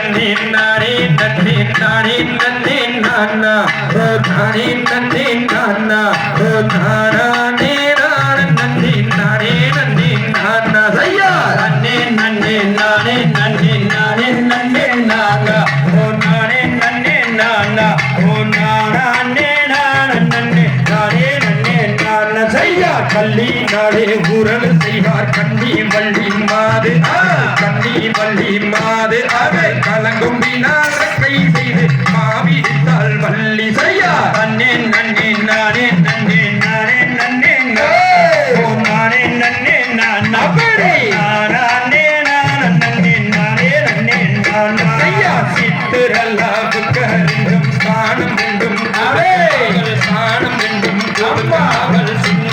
நன்னே நானே நன்னே நானே நன்னே நானா ஓ நானே நன்னே நானா ஓ நானே நான நன்னே நானே நன்னே நானா ஐயா நன்னே நன்னே நானே நன்னே நானே நன்னே நானா ஓ நானே நன்னே நானா ஓ நானே நான ஐயா கள்ளி நாடே ஊரல் செய்வார். கண்ணி வள்ளி மாது கண்ணி வள்ளி மாது. அவை கலங்கும் கை செய்து மாவிடித்தாள் வள்ளி செய்யா. நன்னே நன்னே நானே நன்னே நானே நன்னே நானே நன்னே நான் அப்படி. நானே நான் நன்னே நானே நன்னே நான் ஐயா சித்திரல்லாவுக்கு ஸ்தானம்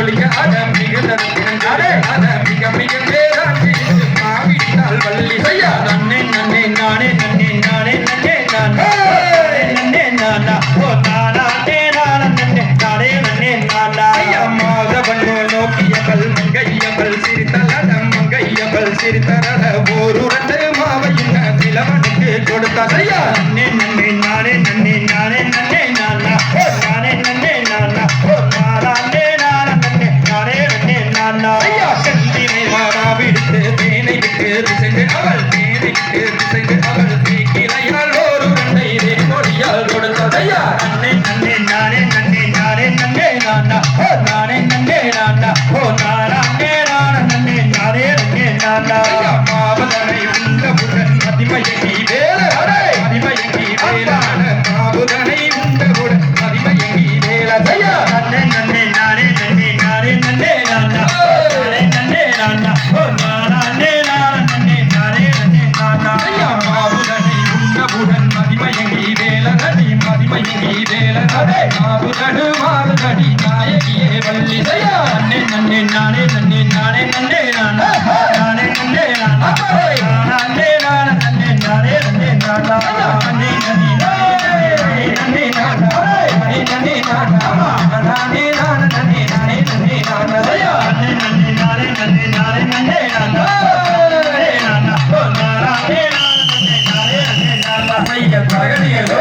இளவி நடிக்கவே மிகுந்த ரத்தினம் Hey! பையன் பகனியலோ